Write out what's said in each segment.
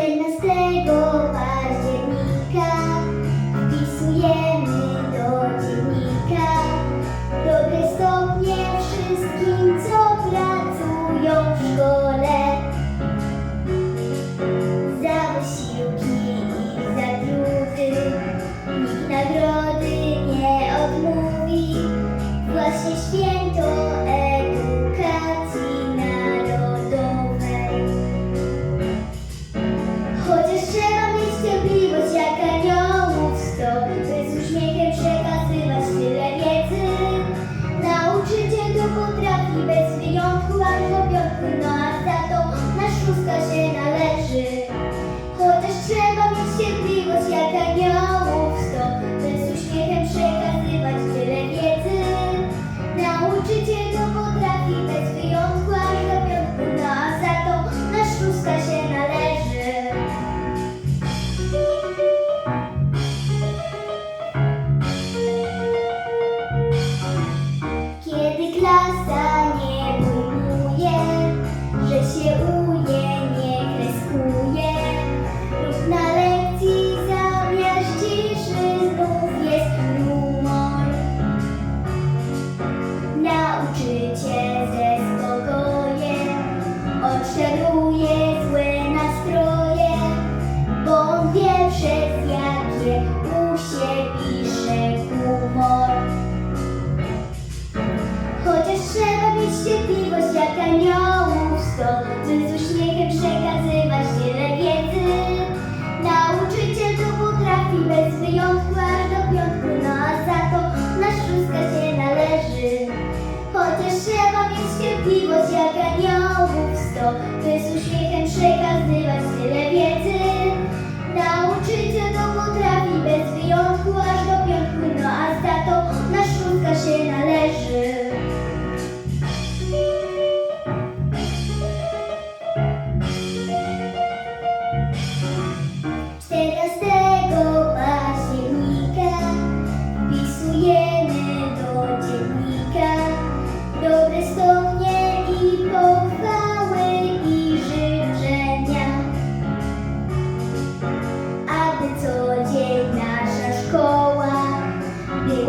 in as they go. Cierpliwość jak aniołów sto, by z uśmiechem przekazywać tyle wiedzy. Nauczyciel to potrafi bez wyjątku aż do piątku, no a za to nasz szóstka się należy. Chociaż trzeba mieć cierpliwość jak aniołów sto, by z uśmiechem przekazywać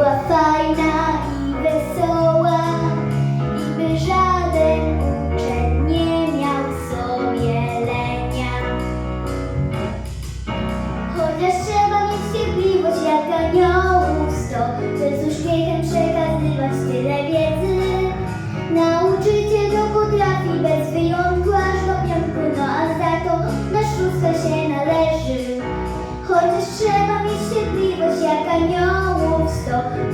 była fajna i wesoła i by żaden uczeń nie miał sobie lenia. Chociaż trzeba mieć cierpliwość jak aniołów sto, by z uśmiechem przekazywać tyle wiedzy. Nauczyciel to potrafi bez wyjątku aż do piątku, no a za to nasz szóstka się należy. Chociaż trzeba mieć cierpliwość jak aniołów Yeah.